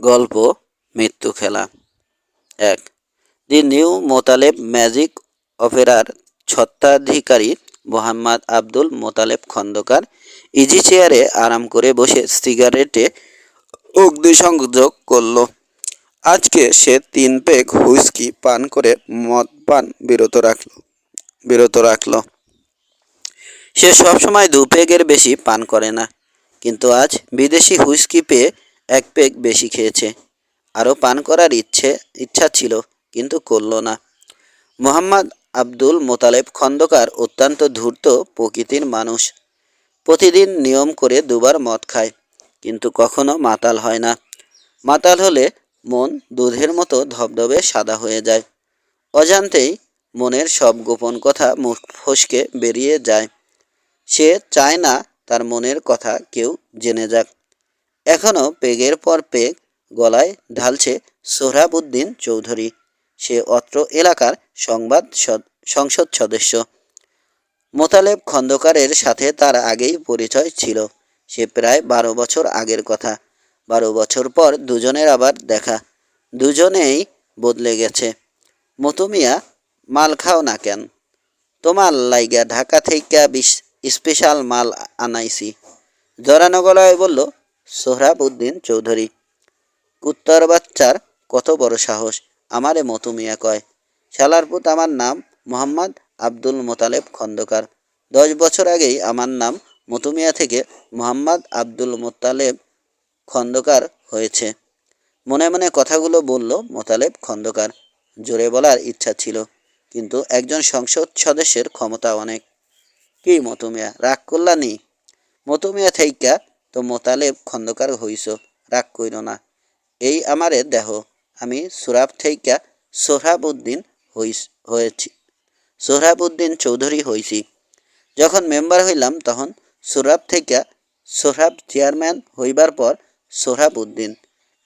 গল্প, মৃত্যু খেলা। এক, দি নিউ মোতালেব ম্যাজিক অপেরার ছত্রাধিকারী মোহাম্মদ আব্দুল মোতালেব খন্দকার ইজি চেয়ারে আরাম করে বসে সিগারেটে অগ্নিসংযোগ করল। আজকে সে তিন পেগ হুইস্কি পান করে মদ পান বিরত রাখল বিরত রাখল। সে সবসময় দু পেগের বেশি পান করে না, কিন্তু আজ বিদেশি হুইস্কি পেয়ে এক পেগ বেশি খেয়েছে। আরও পান করার ইচ্ছে, ইচ্ছা ছিল, কিন্তু করল না। মোহাম্মদ আব্দুল মোতালেব খন্দকার অত্যন্ত ধূর্ত প্রকৃতির মানুষ। প্রতিদিন নিয়ম করে দুবার মদ খায়, কিন্তু কখনো মাতাল হয় না। মাতাল হলে মন দুধের মতো ধবধবে সাদা হয়ে যায়। অজান্তেই মনের সব গোপন কথা মুখ ফসকে বেরিয়ে যায়। সে চায় না তার মনের কথা কেউ জেনে যাক। এখনও পেগের পর পেগ গলায় ঢালছে সোহরাবুদ্দিন চৌধুরী। সে অত্র এলাকার সংবাদ সদ- সংসদ সদস্য। মোতালেব খন্দকারের সাথে তার আগেই পরিচয় ছিল। সে প্রায় বারো বছর আগের কথা। বারো বছর পর দুজনের আবার দেখা। দুজনেই বদলে গেছে। মতুমিয়া মাল খাও না কেন? তোমার লাইগা ঢাকা থেকে বিশ, স্পেশাল মাল আনাইছি। জরানো গলায় বলল সোহরাবউদ্দিন চৌধুরী। কুত্তার বাচ্চার কত বড় সাহস, আমারে মতুমিয়া কয়। শালার পুত আমার নাম মোহাম্মদ আব্দুল মোতালেব খন্দকার। দশ বছর আগেই আমার নাম মতুমিয়া থেকে মোহাম্মদ আব্দুল মোতালেব খন্দকার হয়েছে। মনে মনে কথাগুলো বলল মোতালেব খন্দকার। জোরে বলার ইচ্ছা ছিল, কিন্তু একজন সংসদ সদস্যের ক্ষমতা অনেক। কি মতুমিয়া, রাগ করলানি? মতুমিয়া থেইকা তো মোতালেব খন্দকার হইস রাগ কইর না। এই আমারে দেহ, আমি সুরাব থেইকা সোহরাবউদ্দিন হইস হয়েছি সোহরাবউদ্দিন চৌধুরী হইছি যখন মেম্বার হইলাম তখন সোহরাব থেকে সোহরাব চেয়ারম্যান হইবার পর সোহরাব উদ্দিন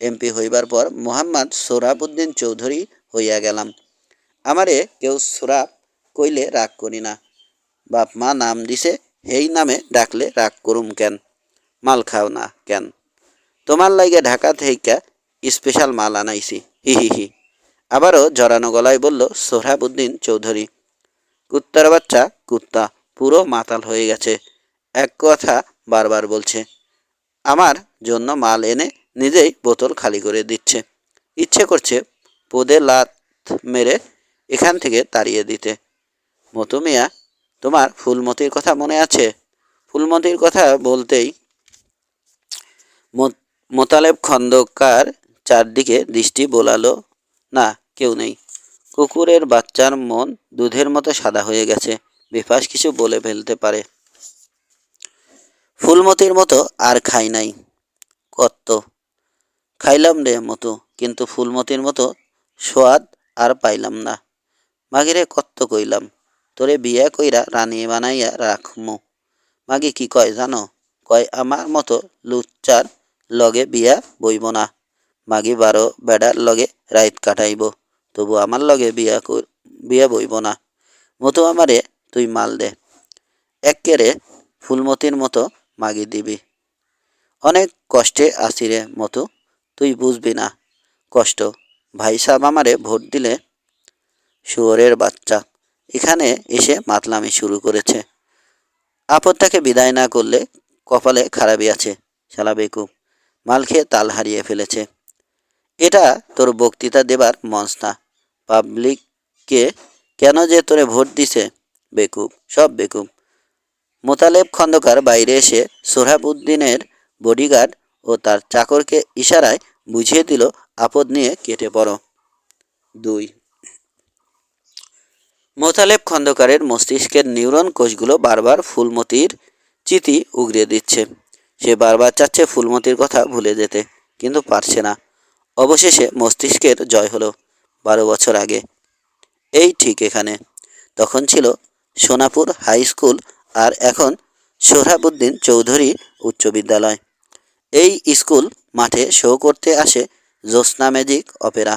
এমপি হইবার পর মোহাম্মদ সোহরাব উদ্দিন চৌধুরী হইয়া গেলাম। আমারে কেউ সোহরাব কইলে রাগ করি না। বাপ মা নাম দিছে হেই নামে ডাকলে রাগ করুম কেন? মাল খাও না কেন? তোমার লাগে ঢাকা থেকে স্পেশাল মাল আনাইছি। হি হি হি। আবারও জড়ানো গলায় বলল সোহরাবউদ্দিন চৌধুরী, কুত্তার বাচ্চা, কুত্তা, পুরো মাতাল হয়ে গেছে। এক কথা বারবার বলছে, আমার জন্য মাল এনে নিজেই বোতল খালি করে দিচ্ছে। ইচ্ছে করছে পদে লাত মেরে এখান থেকে তাড়িয়ে দিতে। মতুমিয়া তোমার ফুলমতির কথা মনে আছে? ফুলমতির কথা বলতেই মোতালেব খন্দকার চারদিকে দৃষ্টি বোলালো, না, কেউ নেই। কুকুরের বাচ্চার মন দুধের মতো সাদা হয়ে গেছে বিপাস কিছু বলে ফেলতে পারে। ফুলমতির মতো আর খাই নাই। কত খাইলাম রে মতো, কিন্তু ফুলমতির মতো সোয়াদ আর পাইলাম না। মাগিরে কত্ত কইলাম, তোরে বিয়া কইরা রানী বানাইয়া রাখমু। মাগি কি কয় জানো? কয়, আমার মতো লুচ্চার লগে বিয়া বইব না। মাগি বারো বেড়ার লগে রাইত কাটাইব। তবু আমার লগে বিয়া বিয়া বইব না। মতো আমারে তুই মাল দে। একেরে ফুলমতির মতো মাগি দিবি। অনেক কষ্টে আছি রে মতো তুই বুঝবি না। কষ্ট। ভাই সাহেব আমারে ভোট দিলে শুয়োরের বাচ্চা। এখানে এসে মাতলামি শুরু করেছে আপদ তাকে বিদায় না করলে কপালে খারাপই আছে। শালা বেকুব মাল খেয়ে তাল হারিয়ে ফেলেছে। এটা তোর বক্তৃতা দেবার মঞ্চ না। পাবলিককে কেন যে তোরে ভোট দিছে? বেকুব, সব বেকুব। মোতালেব খন্দকার বাইরে এসে সোহরাবউদ্দিনের বডিগার্ড ও তার চাকরকে ইশারায় বুঝিয়ে দিল, আপদ নিয়ে কেটে পড়ো। দুই। মোতালেব খন্দকারের মস্তিষ্কের নিউরন কোষগুলো বারবার ফুলমতির চিতি উগড়িয়ে দিচ্ছে। সে বারবার চাচ্ছে ফুলমতির কথা ভুলে যেতে, কিন্তু পারছে না। অবশেষে মস্তিষ্কের জয় হলো বারো বছর আগে। এই ঠিক এখানে। তখন ছিল সোনাপুর হাই স্কুল আর এখন সোহরাবুদ্দিন চৌধুরী উচ্চ বিদ্যালয়। এই স্কুল মাঠে শো করতে আসে জ্যোৎস্না ম্যাজিক অপেরা।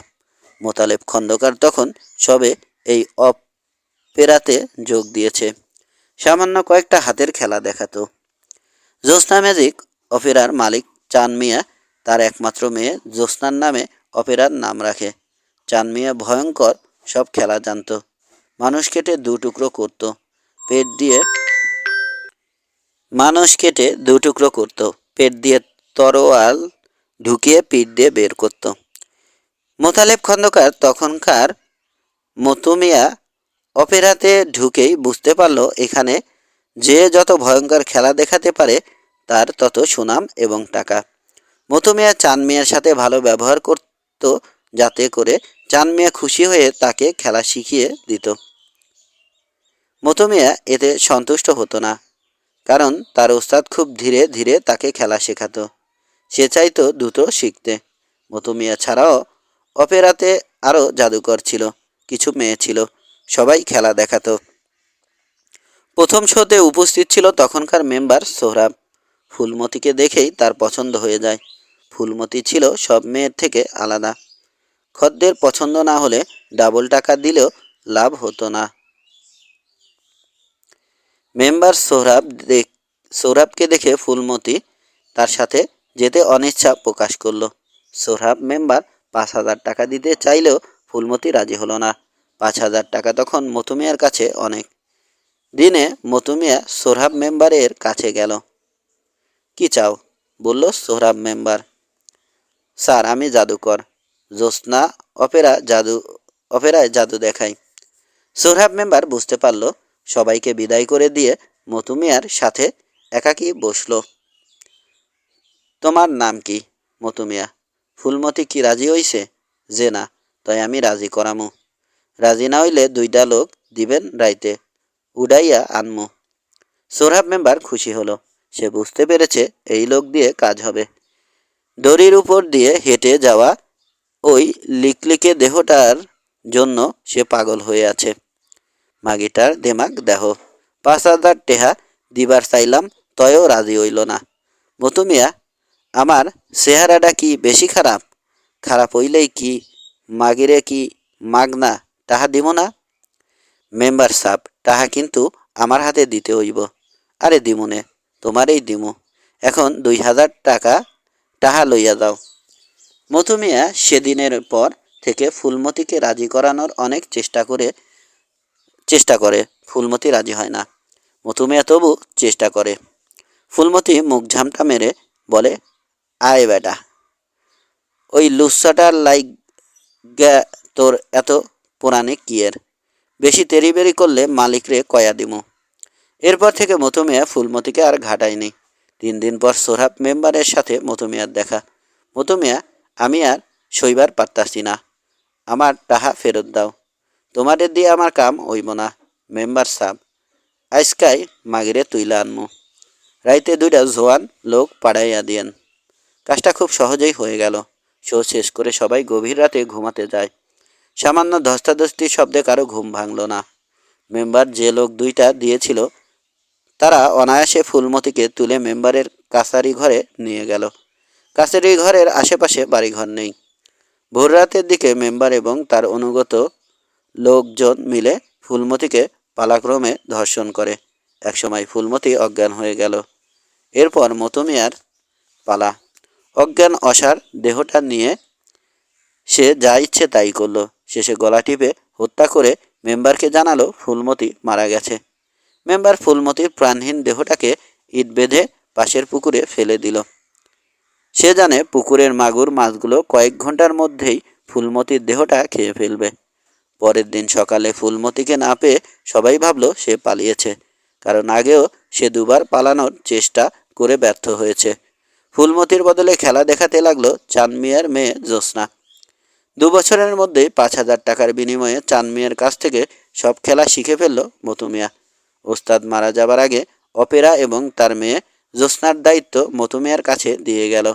মোতালেব খন্দকার তখন সবে এই অপেরাতে যোগ দিয়েছে। সামান্য কয়েকটা হাতের খেলা দেখাতো। জ্যোৎস্না ম্যাজিক অপেরার মালিক চান মিয়া তার একমাত্র মেয়ে জ্যোৎস্নার নামে অপেরার নাম রাখে। চান মিয়া ভয়ঙ্কর সব খেলা জানতো। মানুষ কেটে দু টুকরো করত। পেট দিয়ে মানুষ কেটে দু টুকরো করত। পেট দিয়ে তরোয়াল ঢুকিয়ে পিঠ দিয়ে বের করত। মোতালেব খন্দকার তখনকার মতুমিয়া অপেরাতে ঢুকেই বুঝতে পারল এখানে যে যত ভয়ঙ্কর খেলা দেখাতে পারে, তার তত সুনাম এবং টাকা। মতুমিয়া চান মিয়ার সাথে ভালো ব্যবহার করত যাতে করে চান মিয়া খুশি হয়ে তাকে খেলা শিখিয়ে দিত। মতুমিয়া এতে সন্তুষ্ট হতো না, কারণ তার ওস্তাদ খুব ধীরে ধীরে তাকে খেলা শেখাতো। সে চাইতো দ্রুত শিখতে। মতুমিয়া ছাড়াও অপেরাতে আরও জাদুকর ছিল, কিছু মেয়ে ছিল, সবাই খেলা দেখাতো। প্রথম শোতে উপস্থিত ছিল তখনকার মেম্বার সোহরাব। ফুলমতিকে দেখেই তার পছন্দ হয়ে যায়। ফুলমতি ছিল সব মেয়ের থেকে আলাদা। খদ্দের পছন্দ না হলে ডাবল টাকা দিলেও লাভ হতো না। মেম্বার সোহরাব দেখ সৌরভকে দেখে ফুলমতি তার সাথে যেতে অনিচ্ছা প্রকাশ করল। সোহরাব মেম্বার পাঁচ হাজার টাকা দিতে চাইলেও ফুলমতি রাজি হলো না। পাঁচ হাজার টাকা তখন মতুমিয়ার কাছে অনেক। দিনে মতুমিয়া সোহরাব মেম্বারের কাছে গেল। কি চাও? বলল সোহরাব মেম্বার। স্যার, আমি জাদুকর। জ্যোৎস্না অপেরা জাদু, অপেরায় জাদু দেখাই। সোহরাব মেম্বার বুঝতে পারল, সবাইকে বিদায় করে দিয়ে মতুমিয়ার সাথে একাকী বসল। তোমার নাম কি? মতুমিয়া। ফুলমতি কি রাজি হইছে? যে না, তাই আমি রাজি করামু। রাজি না হইলে দুইটা লোক দিবেন রাইতে। উডাইয়া আনমু। সোহরাব মেম্বার খুশি হলো। সে বুঝতে পেরেছে এই লোক দিয়ে কাজ হবে। দড়ির উপর দিয়ে হেঁটে যাওয়া ওই লিকলিকে দেহটার জন্য সে পাগল হয়ে আছে। মাগিটার দেমাগ দেহ। পাঁচ হাজার টেহা দিবার চাইলাম তয়ও রাজি হইল না। মতুমিয়া আমার চেহারাটা কি বেশি খারাপ? খারাপ হইলেই কি মাগিরে কি মাগনা তাহা দিব না? মেম্বার সাপ তাহা কিন্তু আমার হাতে দিতে হইব। আরে দিমুনে, তোমারই দিমু। এখন দুই হাজার টাকা টাহা লইয়া দাও মধুমিয়া সেদিনের পর থেকে ফুলমতিকে রাজি করানোর অনেক চেষ্টা করে চেষ্টা করে, ফুলমতি রাজি হয় না। মধুমিয়া তবু চেষ্টা করে। ফুলমতি মুখ ঝামটা মেরে বলে, আয় বেটা, ওই লুচ্ছাটার লাইক তোর এত পুরানে কিয়ের? বেশি তেরিবেরি করলে মালিকরে কয়া দিমু। এরপর থেকে মতুমিয়া ফুলমতিকে আর ঘাটায়নি। তিন দিন পর সোহরাব মেম্বারের সাথে মতুমিয়ার দেখা। মতুমিয়া আমি আর শৈবার পারতাছি না। আমার টাহা ফেরত দাও। তোমাদের দিয়ে আমার কাম হইব না, মেম্বার সাহ আজকাই মাগিরে তুইলা আনমু। রাইতে দুইটা জোয়ান লোক পাড়াইয়া দিয়েন। কাজটা খুব সহজেই হয়ে গেল। শো শেষ করে সবাই গভীর রাতে ঘুমাতে যায়। সামান্য ধস্তাধস্তি শব্দে কারও ঘুম ভাঙল না। মেম্বার যে লোক দুইটা দিয়েছিল, তারা অনায়াসে ফুলমতিকে তুলে মেম্বারের কাছারি ঘরে নিয়ে গেল। কাছারি ঘরের আশেপাশে বাড়িঘর নেই। ভোর রাতের দিকে মেম্বার এবং তার অনুগত লোকজন মিলে ফুলমতিকে পালাক্রমে ধর্ষণ করে। একসময় ফুলমতি অজ্ঞান হয়ে গেল। এরপর মতুমিয়ার পালা। অজ্ঞান অসার দেহটা নিয়ে সে যা ইচ্ছে তাই করল। শেষে গলা টিপে হত্যা করে মেম্বারকে জানালো ফুলমতি মারা গেছে। মেম্বার ফুলমতির প্রাণহীন দেহটাকে ইট বেঁধে পাশের পুকুরে ফেলে দিল। সে জানে পুকুরের মাগুর মাছগুলো কয়েক ঘণ্টার মধ্যেই ফুলমতির দেহটা খেয়ে ফেলবে। পরের দিন সকালে ফুলমতিকে না পেয়ে সবাই ভাবলো সে পালিয়েছে। কারণ আগেও সে দুবার পালানোর চেষ্টা করে ব্যর্থ হয়েছে। ফুলমতির বদলে খেলা দেখাতে লাগল চাঁদমিয়ার মেয়ে জ্যোৎস্না। দু বছরের মধ্যেই পাঁচ হাজার টাকার বিনিময়ে চাঁদমিয়ার কাছ থেকে সব খেলা শিখে ফেলল মতুমিয়া। ওস্তাদ মারা যাবার আগে অপেরা এবং তার মেয়ে জ্যোৎস্নার দায়িত্ব মতুমিয়ার কাছে দিয়ে গেল।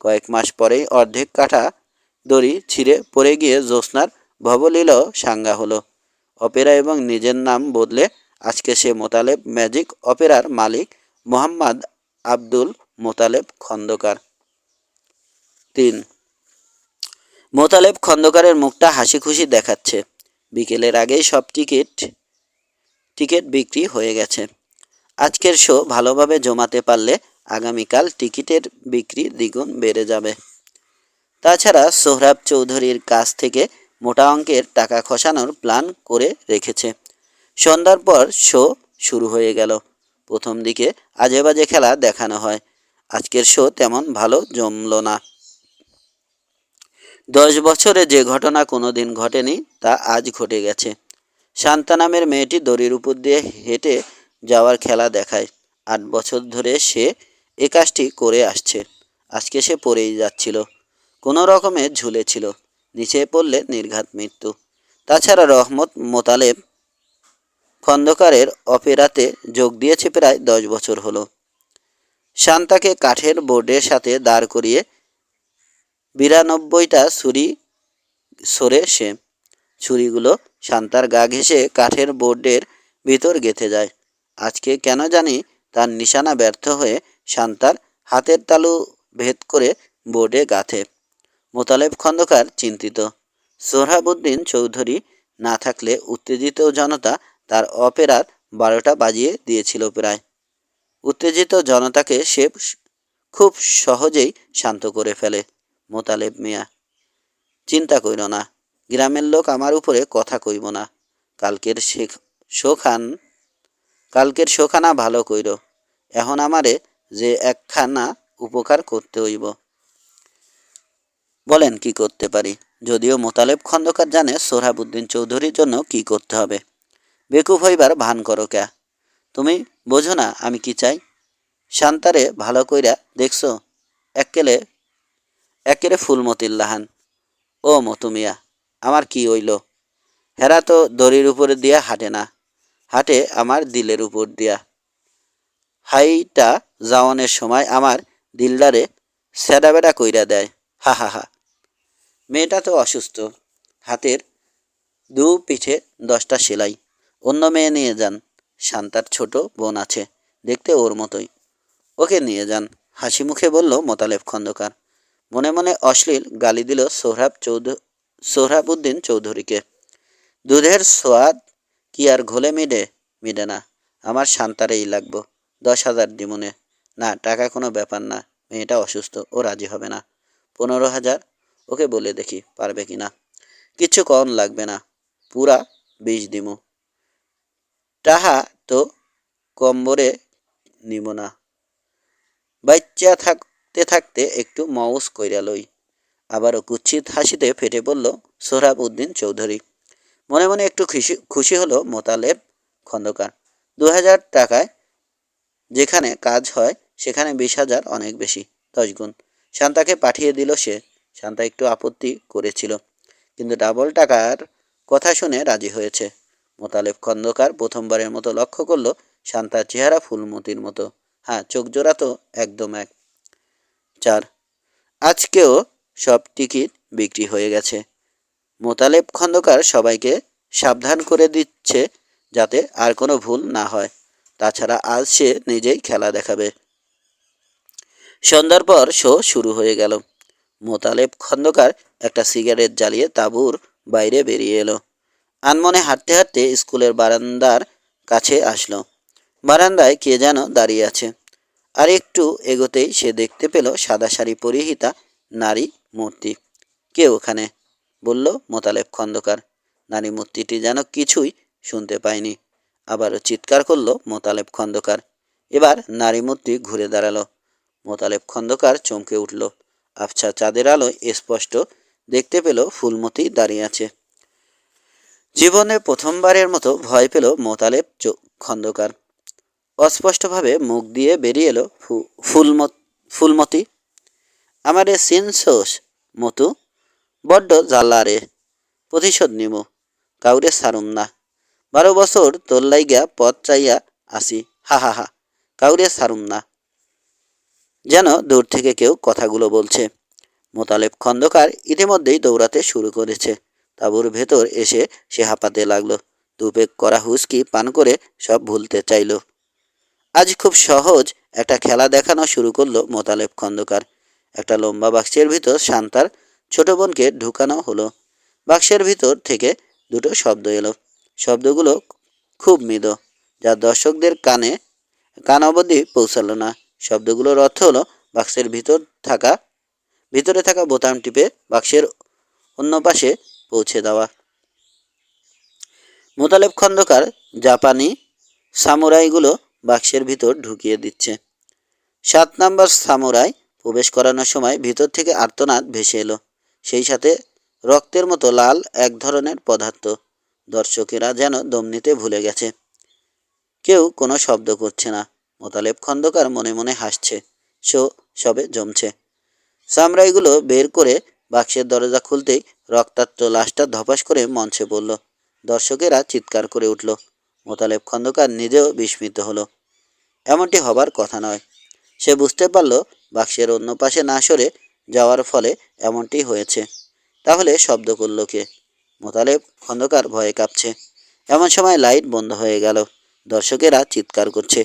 কয়েক মাস পরেই অর্ধেক কাঠা দড়ি ছিঁড়ে পড়ে গিয়ে জ্যোৎস্নার ভবলীল সাঙ্গা হলো। অপেরা এবং নিজের নাম বদলে আজকে সে মোতালেব ম্যাজিক অপেরার মালিক মোহাম্মদ আব্দুল মোতালেব খন্দকার। তিন মোতালেব খন্দকারের মুখটা হাসি খুশি দেখাচ্ছে। বিকেলের আগেই সব টিকিট টিকিট বিক্রি হয়ে গেছে। আজকের শো ভালোভাবে জমাতে পারলে আগামীকাল টিকিটের বিক্রি দ্বিগুণ বেড়ে যাবে। তাছাড়া সোহরাব চৌধুরীর কাছ থেকে মোটা অঙ্কের টাকা খসানোর প্ল্যান করে রেখেছে। সন্ধ্যার পর শো শুরু হয়ে গেল। প্রথম দিকে আজেবাজে খেলা দেখানো হয়। আজকের শো তেমন ভালো জমল না। দশ বছরে যে ঘটনা কোনোদিন ঘটেনি, তা আজ ঘটে গেছে। শান্তা নামের মেয়েটি দড়ির উপর দিয়ে হেঁটে যাওয়ার খেলা দেখায়। আট বছর ধরে সে এ কাজটি করে আসছে। আজকে সে পড়েই যাচ্ছিল। কোনো রকমে ঝুলেছিল। নিচে পড়লে নির্ঘাত মৃত্যু। তাছাড়া রহমত মোতালেব খন্দকারের অপেরাতে যোগ দিয়েছে প্রায় দশ বছর হলো। শান্তাকে কাঠের বোর্ডের সাথে দাঁড় করিয়ে বিরানব্বইটা ছুরি সরে সে। ছুরিগুলো শান্তার গা ঘেঁষে কাঠের বোর্ডের ভিতর গেঁথে যায়। আজকে কেন জানি তার নিশানা ব্যর্থ হয়ে শান্তার হাতের তালু ভেদ করে বোর্ডে গাঁথে। মোতালেব খন্দকার চিন্তিত। সোহরাবুদ্দিন চৌধুরী না থাকলে উত্তেজিত জনতা তার অপেরার বারোটা বাজিয়ে দিয়েছিল প্রায়। উত্তেজিত জনতাকে সে খুব সহজেই শান্ত করে ফেলে। মোতালেব মিয়া। চিন্তা কইর না, গ্রামের লোক আমার উপরে কথা কইব না। কালকের শেখ শোখান কালকের শোখানা ভালো কইর। এখন আমারে যে একখানা উপকার করতে হইব। বলেন কি করতে পারি? যদিও মোতালেব খন্দকার জানে সোহরাবুদ্দিন চৌধুরীর জন্য কি করতে হবে। বেকুব হইবার ভান করো ক্যা? তুমি বোঝো না আমি কি চাই? শান্তারে ভালো কইরা দেখছ একেলে একেরে ফুলমতির লাহান। ও মতুমিয়া, আমার কি হইল? হেরা তো দড়ির উপরে দিয়া হাঁটে না, হাঁটে আমার দিলের উপর দিয়া। হাইটা যাওয়ানের সময় আমার দিলদারে সেডাবেডা কইরা দেয়, হা হা হা। মেয়েটা তো অসুস্থ, হাতের দু পিঠে দশটা সেলাই। অন্য মেয়ে নিয়ে যান, শান্তার ছোট বোন আছে, দেখতে ওর মতোই। ওকে নিয়ে যান হাসি মুখে বলল, মোতালেব খন্দকার মনে মনে অশ্লীল গালি দিল সোহরাব চৌধ সোহরাবুদ্দিন চৌধুরীকে। দুধের সোয়াদ কি আর ঘোলে মিডে? মিডে না, আমার শান্তারেই লাগবো, দশ হাজার দিমুনে। না, টাকা কোনো ব্যাপার না, মেয়েটা অসুস্থ, ও রাজি হবে না। পনেরো হাজার, ওকে বলে দেখি, পারবে কি না? কিচ্ছু কম লাগবে না, পুরা বিষ দিমু। তাহা তো কম্বরে নিব না। বাচ্চা থাকতে থাকতে একটু মউস কইরা লই। আবারও কুচ্ছিত হাসিতে ফেটে পড়ল সোহরাব উদ্দিন চৌধুরী, মনে মনে একটু খুশি খুশি হলো মোতালেব খন্দকার। দু হাজার টাকায় যেখানে কাজ হয়, সেখানে বিশ হাজার অনেক বেশি, দশ গুণ। শান্তাকে পাঠিয়ে দিল সে। শান্তা একটু আপত্তি করেছিল, কিন্তু ডাবল টাকার কথা শুনে রাজি হয়েছে। মোতালেব খন্দকার প্রথমবারের মতো লক্ষ্য করল, শান্তার চেহারা ফুলমতির মতো। হ্যাঁ চোখ জোড়া তো একদম এক। চার। আজকেও সব টিকিট বিক্রি হয়ে গেছে। মোতালেব খন্দকার সবাইকে সাবধান করে দিচ্ছে যাতে আর কোনো ভুল না হয়। তাছাড়া আজ সে নিজেই খেলা দেখাবে। সন্ধ্যার পর শো শুরু হয়ে গেল। মোতালেব খন্দকার একটা সিগারেট জ্বালিয়ে তাঁবুর বাইরে বেরিয়ে এলো। আনমনে হাঁটতে হাঁটতে স্কুলের বারান্দার কাছে আসলো। বারান্দায় কে যেন দাঁড়িয়ে আছে। আর একটু এগোতেই সে দেখতে পেল সাদা শাড়ি পরিহিতা নারী মূর্তি। কে ওখানে? বলল মোতালেব খন্দকার। নারী মূর্তিটি যেন কিছুই শুনতে পায়নি। আবারও চিৎকার করল মোতালেব খন্দকার। এবার নারী মূর্তি ঘুরে দাঁড়াল। মোতালেব খন্দকার চমকে উঠল। আবছা চাঁদের আলোয় স্পষ্ট দেখতে পেল ফুলমতি দাঁড়িয়ে আছে। জীবনে প্রথমবারের মতো ভয় পেল মোতালেব খন্দকার। অস্পষ্টভাবে মুখ দিয়ে বেরিয়ে এলো ফুলমত, ফুলমতি। আমারে সিনসোস, মতু, বড্ড জ্বালা রে। প্রতিশোধ নিব কাউরে সারুম না। বারো বছর তোর লাইগা পথ চাইয়া আসি, হা হা হা, কাউরে সারুম না। যেন দূর থেকে কেউ কথাগুলো বলছে। মোতালেব খন্দকার ইতিমধ্যেই দৌড়াতে শুরু করেছে। তাঁবুর ভেতর এসে সে হাঁপাতে লাগল। দুপেক করা হুস্কি পান করে সব ভুলতে চাইল। আজ খুব সহজ একটা খেলা দেখানো শুরু করল মোতালেব খন্দকার। একটা লম্বা বাক্সের ভিতর শান্তার ছোট বোনকে ঢুকানো হলো। বাক্সের ভিতর থেকে দুটো শব্দ এলো। শব্দগুলো খুব মৃদু, যা দর্শকদের কানে, কান অবধি পৌঁছালো না। শব্দগুলোর অর্থ হলো বাক্সের ভিতর থাকা, ভিতরে থাকা বোতাম টিপে বাক্সের অন্য পাশে পৌঁছে দেওয়া। মোতালেব খন্দকার জাপানি সামুরাইগুলো বাক্সের ভিতর ঢুকিয়ে দিচ্ছে। সাত নাম্বার সামুরাই প্রবেশ করানোর সময় ভিতর থেকে আর্তনাদ ভেসে এলো। সেই সাথে রক্তের মতো লাল এক ধরনের পদার্থ। দর্শকেরা যেন দম নিতে ভুলে গেছে। কেউ কোনো শব্দ করছে না। মোতালেব খন্দকার মনে মনে হাসছে। শো, সবে জমছে। সামরাইগুলো বের করে বাক্সের দরজা খুলতেই রক্তাক্ত লাশটা ধপাস করে মঞ্চে পড়ল। দর্শকেরা চিৎকার করে উঠল। মোতালেব খন্দকার নিজেও বিস্মিত হলো। এমনটি হবার কথা নয়। সে বুঝতে পারল বাক্সের অন্য পাশে না সরে যাওয়ার ফলে এমনটি হয়েছে। তাহলে শব্দ করল কে? মোতালেব খন্দকার ভয়ে কাঁপছে। এমন সময় লাইট বন্ধ হয়ে গেল। দর্শকেরা চিৎকার করছে।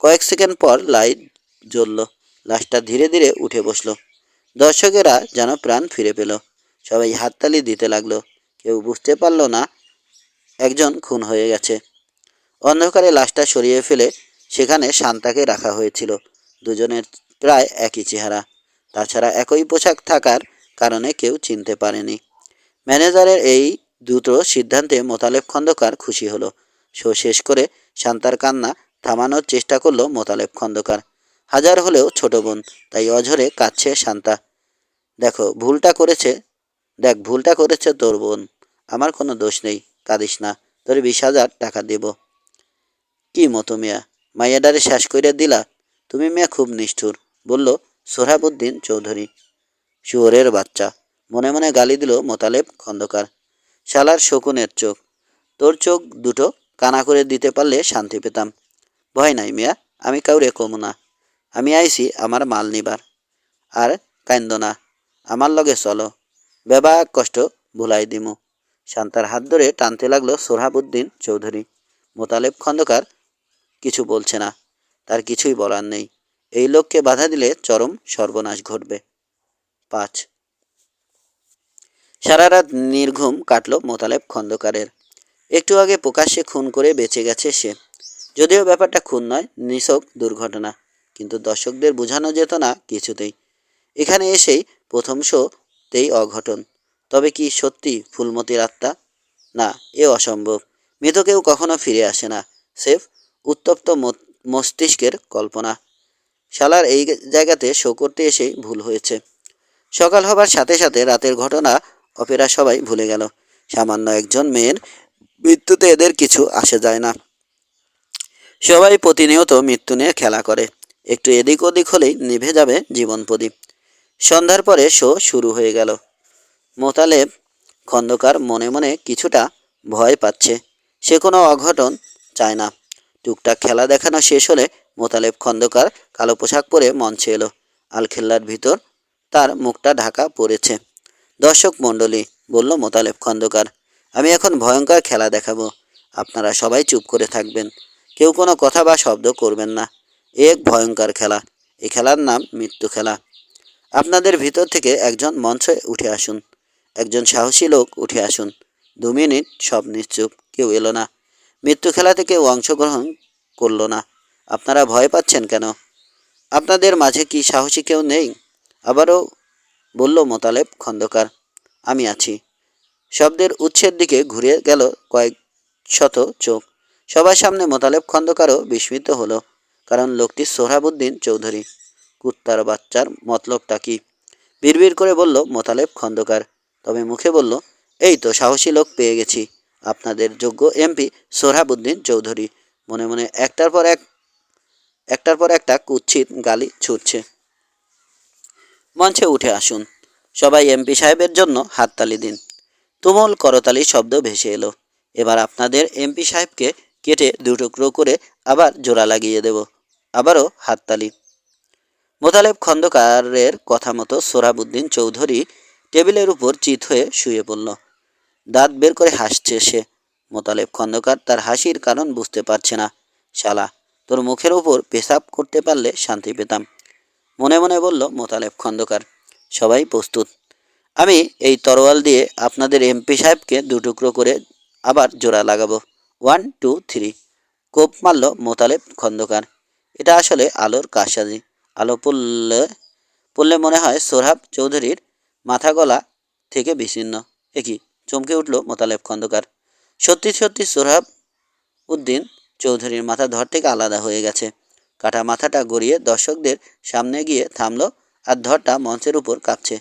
কয়েক সেকেন্ড পর লাইট জ্বলল। লাশটা ধীরে ধীরে উঠে বসল। দর্শকেরা যেন প্রাণ ফিরে পেল। সবাই হাততালি দিতে লাগল। কেউ বুঝতে পারল না একজন খুন হয়ে গেছে। অন্ধকারে লাশটা সরিয়ে ফেলে সেখানে শান্তাকে রাখা হয়েছিল। দুজনের প্রায় একই চেহারা। তাছাড়া একই পোশাক থাকার কারণে কেউ চিনতে পারেনি। ম্যানেজারের এই দ্রুত সিদ্ধান্তে মোতালেব খন্দকার খুশি হলো। শো শেষ করে শান্তার কান্না থামানোর চেষ্টা করল মোতালেব খন্দকার। হাজার হলেও ছোট বোন, তাই অঝরে কাঁদছে শান্তা। দেখো, ভুলটা করেছে, দেখ, ভুলটা করেছে তোর বোন। আমার কোনো দোষ নেই, কাঁদিস না। তোর বিশ হাজার টাকা দেব। কি মতো মিয়া? মাইয়াডারে শ্বাস কইরা দিলা? তুমি মিয়া খুব নিষ্ঠুর, বলল সোহরাবুদ্দিন চৌধুরী। শুয়োরের বাচ্চা। মনে মনে গালি দিল মোতালেব খন্দকার। শালার শকুনের চোখ। তোর চোখ দুটো কানা করে দিতে পারলে শান্তি পেতাম। ভয় নাই মিয়া, আমি কাউরে কমু না। আমি আইছি আমার মাল নিবার। আর কান্দ না। আমার লগে চলো। বেবা কষ্ট ভুলাই দিমু। শান্তার হাত ধরে টানতে লাগল সোহাবুদ্দিন চৌধুরী। মোতালেব খন্দকার কিছু বলছে না। তার কিছুই বলার নেই। এই লোককে বাধা দিলে চরম সর্বনাশ ঘটবে। পাঁচ। সারা রাত নির্ঘুম কাটল মোতালেব খন্দকারের। একটু আগে প্রকাশ্যে খুন করে বেঁচে গেছে সে। যদিও ব্যাপারটা খুন নয়, নিছক দুর্ঘটনা। কিন্তু দর্শকদের বোঝানো যেত না কিছুতেই। এখানে এসেই প্রথম শোতেই অঘটন। তবে কি সত্যি ফুলমতির আত্মা? না, এ অসম্ভব। মৃত কেউ কখনো ফিরে আসে না। সেফ উত্তপ্ত মস্তিষ্কের কল্পনা। শালার এই জায়গাতে শো করতে এসেই ভুল হয়েছে। সকাল হবার সাথে সাথে রাতের ঘটনা অপেরা সবাই ভুলে গেল। সামান্য একজন মেয়ের মৃত্যুতে এদের কিছু আসে যায় না। সবাই প্রতিনিয়ত মৃত্যু নিয়ে খেলা করে। একটু এদিক ওদিক হলেই নিভে যাবে জীবন প্রদীপ। সন্ধ্যার পরে শো শুরু হয়ে গেল। মোতালেব খন্দকার মনে মনে কিছুটা ভয় পাচ্ছে। সে কোনো অঘটন চায় না। টুকটাক খেলা দেখানো শেষ হলে মোতালেব খন্দকার কালো পোশাক পরে মঞ্চে এলো। আলখেল্লার ভিতর তার মুখটা ঢাকা পড়েছে। দর্শক মণ্ডলী, বলল মোতালেব খন্দকার, আমি এখন ভয়ঙ্কর খেলা দেখাবো। আপনারা সবাই চুপ করে থাকবেন। কেউ কোনো কথা বা শব্দ করবেন না। এক ভয়ঙ্কর খেলা। এই খেলার নাম মৃত্যু খেলা। আপনাদের ভিতর থেকে একজন মঞ্চে উঠে আসুন। একজন সাহসী লোক উঠে আসুন। দু মিনিট সব নিশ্চুপ, কেউ এলো না। মৃত্যু খেলাতে কেউ অংশগ্রহণ করল না। আপনারা ভয় পাচ্ছেন কেন? আপনাদের মাঝে কি সাহসী কেউ নেই? আবারও বলল মোতালেব খন্দকার। আমি আছি। শব্দের উৎসের দিকে ঘুরে গেল কয়েক শত চোখ। সবার সামনে মোতালেব খন্দকারও বিস্মিত হলো, কারণ লোকটি সোহরাবুদ্দিন চৌধুরী। কুত্তার বাচ্চার মতলবটা কি? বিড়বিড় করে বলল মোতালেব খন্দকার। তবে মুখে বলল, এই তো সাহসী লোক পেয়ে গেছি। আপনাদের যোগ্য এমপি সোহরাবুদ্দিন চৌধুরী। মনে মনে একটার পর এক, একটার পর একটা কুৎসিত গালি ছুটছে। মঞ্চে উঠে আসুন। সবাই এমপি সাহেবের জন্য হাততালি দিন। তুমুল করতালি শব্দ ভেসে এলো। এবার আপনাদের এমপি সাহেবকে কেটে দুটুকরো করে আবার জোড়া লাগিয়ে দেব। আবারও হাততালি। মোতালেব খন্দকারের কথা মতো সোরাবুদ্দিন চৌধুরী টেবিলের উপর চিত হয়ে শুয়ে পড়ল। দাঁত বের করে হাসছে সে। মোতালেব খন্দকার তার হাসির কারণ বুঝতে পারছে না। শালা, তোর মুখের উপর পেশাব করতে পারলে শান্তি পেতাম। মনে মনে বলল মোতালেব খন্দকার, সবাই প্রস্তুত। আমি এই তরোয়াল দিয়ে আপনাদের এমপি সাহেবকে দুটুকরো করে আবার জোড়া লাগাবো। One, two, three. কোপ মারল মোতালেব খন্দকার। এটা আসলে আলোর কারসাজি। আলো পড়লে পড়লে মনে হয় সোহাব চৌধুরীর মাথা গলা থেকে বিচ্ছিন্ন। একই চমকে উঠল মোতালেব খন্দকার। সত্যি সত্যি সোহরাব উদ্দিন চৌধুরীর মাথা ধর থেকে আলাদা হয়ে গেছে। কাটা মাথাটা গড়িয়ে দর্শকদের সামনে গিয়ে থামলো আর ধরটা মঞ্চের উপর কাঁপছে।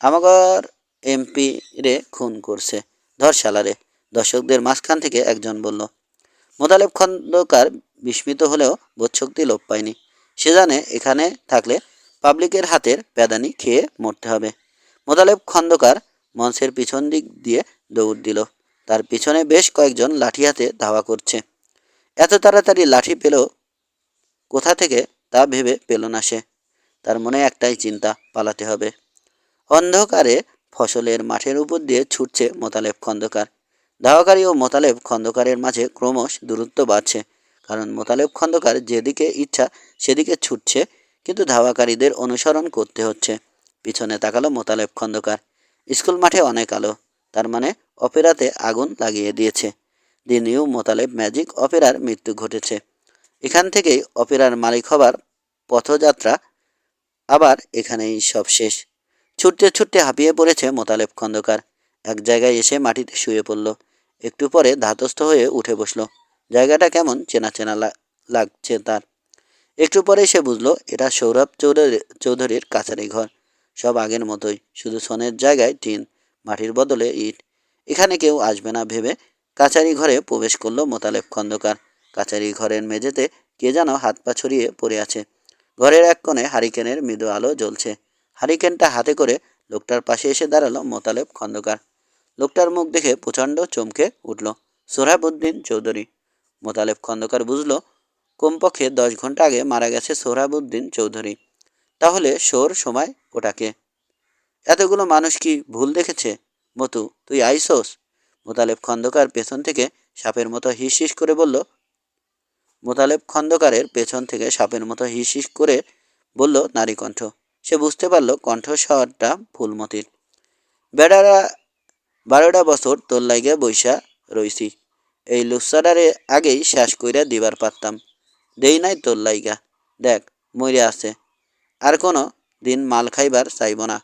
আমাগর এমপি রে খুন করছে ধর শালারে দর্শকদের মাঝখান থেকে একজন বলল। মোতালেব খন্দকার বিস্মিত হলেও বোধশক্তি লোপ পায়নি। সে জানে এখানে থাকলে পাবলিকের হাতের প্যাদানি খেয়ে মরতে হবে। মোতালেব খন্দকার মঞ্চের পিছন দিক দিয়ে দৌড় দিল। তার পিছনে বেশ কয়েকজন লাঠি হাতে ধাওয়া করছে। এত তাড়াতাড়ি লাঠি পেল কোথা থেকে তা ভেবে পেল না সে। তার মনে একটাই চিন্তা, পালাতে হবে। অন্ধকারে ফসলের মাঠের উপর দিয়ে ছুটছে মোতালেব খন্দকার। ধাওয়াকারী ও মোতালেব খন্দকারের মাঝে ক্রমশ দূরত্ব বাড়ছে, কারণ মোতালেব খন্দকার যেদিকে ইচ্ছা সেদিকে ছুটছে, কিন্তু ধাওয়াকারীদের অনুসরণ করতে হচ্ছে। পিছনে তাকালো মোতালেব খন্দকার। স্কুল মাঠে অনেক আলো। তার মানে অপেরাতে আগুন লাগিয়ে দিয়েছে। দি নিউ মোতালেব ম্যাজিক অপেরার মৃত্যু ঘটেছে। এখান থেকেই অপেরার মালিক হবার পথযাত্রা আবার এখানেই সব শেষ। ছুটতে ছুটতে হাঁপিয়ে পড়েছে মোতালেব খন্দকার। এক জায়গায় এসে মাটিতে শুয়ে পড়ল। একটু পরে ধাতস্থ হয়ে উঠে বসল। জায়গাটা কেমন চেনা চেনা লাগছে তার। একটু পরে সে বুঝলো, এটা সৌরভ চৌধুরী চৌধুরীর কাছারি ঘর। সব আগের মতোই, শুধু সনের জায়গায় টিন, মাটির বদলে ইট। এখানে কেউ আসবে না ভেবে কাছারি ঘরে প্রবেশ করল মোতালেব খন্দকার। কাছারি ঘরের মেঝেতে কে যেন হাত পা ছড়িয়ে পড়ে আছে। ঘরের এক কোণে হারিকেনের মৃদু আলো জ্বলছে। হারিকেনটা হাতে করে লোকটার পাশে এসে দাঁড়াল মোতালেব খন্দকার। লোকটার মুখ দেখে প্রচণ্ড চমকে উঠল। সোহরাবুদ্দিন চৌধুরী। মোতালেব খন্দকার বুঝলো, কমপক্ষে দশ ঘণ্টা আগে মারা গেছে সোহরাবুদ্দিন চৌধুরী। তাহলে শোর সময় ওটাকে। এতগুলো মানুষ কি ভুল দেখেছে? মতু, তুই আইসোস? মোতালেব খন্দকার পেছন থেকে সাপের মতো হিস হিস করে বলল। মোতালেব খন্দকারের পেছন থেকে সাপের মতো হিস হিস করে বলল নারী কণ্ঠ। সে বুঝতে পারল কণ্ঠস্বরটা ফুলমতির। বেড়ারা বারোটা বছর তোর লাইগে বৈশা রইছি। এই লুসাডারে আগেই শেষ কইরা দিবার পারতাম। দেই নাই তোর লাইগা দেখ মরে আছে। আর কোনো দিন মাল খাইবার চাইব না।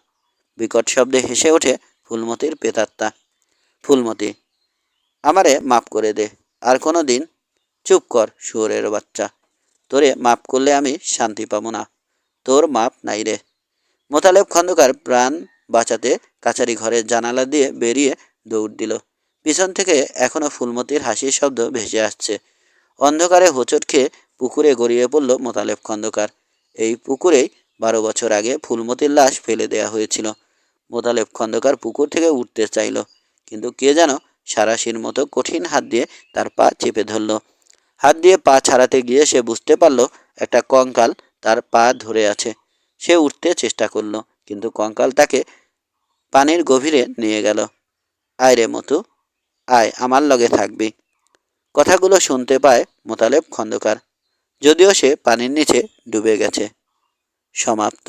বিকট শব্দে হেসে ওঠে ফুলমতির পেতাত্তা ফুলমতি, আমারে মাফ করে দে, আর কোনো দিন চুপ কর শুয়োরের বাচ্চা। তোরে মাফ করলে আমি শান্তি পাবো না। তোর মাপ নাই রে। মোতালেব খন্দকার প্রাণ বাঁচাতে কাছারি ঘরের জানালা দিয়ে বেরিয়ে দৌড় দিল। পিছন থেকে এখনও ফুলমতির হাসির শব্দ ভেসে আসছে। অন্ধকারে হোঁচট খেয়ে পুকুরে গড়িয়ে পড়ল মোতালেব খন্দকার। এই পুকুরেই বারো বছর আগে ফুলমতির লাশ ফেলে দেয়া হয়েছিল। মোতালেব খন্দকার পুকুর থেকে উঠতে চাইল, কিন্তু কে যেন সারাশির মতো কঠিন হাত দিয়ে তার পা চেপে ধরল। হাত দিয়ে পা ছাড়াতে গিয়ে সে বুঝতে পারল, একটা কঙ্কাল তার পা ধরে আছে। সে উঠতে চেষ্টা করল, কিন্তু কঙ্কাল তাকে পানির গভীরে নিয়ে গেল। আয় রে মতু আয়, আমার লগে থাকবি। কথাগুলো শুনতে পায় মোতালেব খন্দকার, যদিও সে পানির নিচে ডুবে গেছে। সমাপ্ত।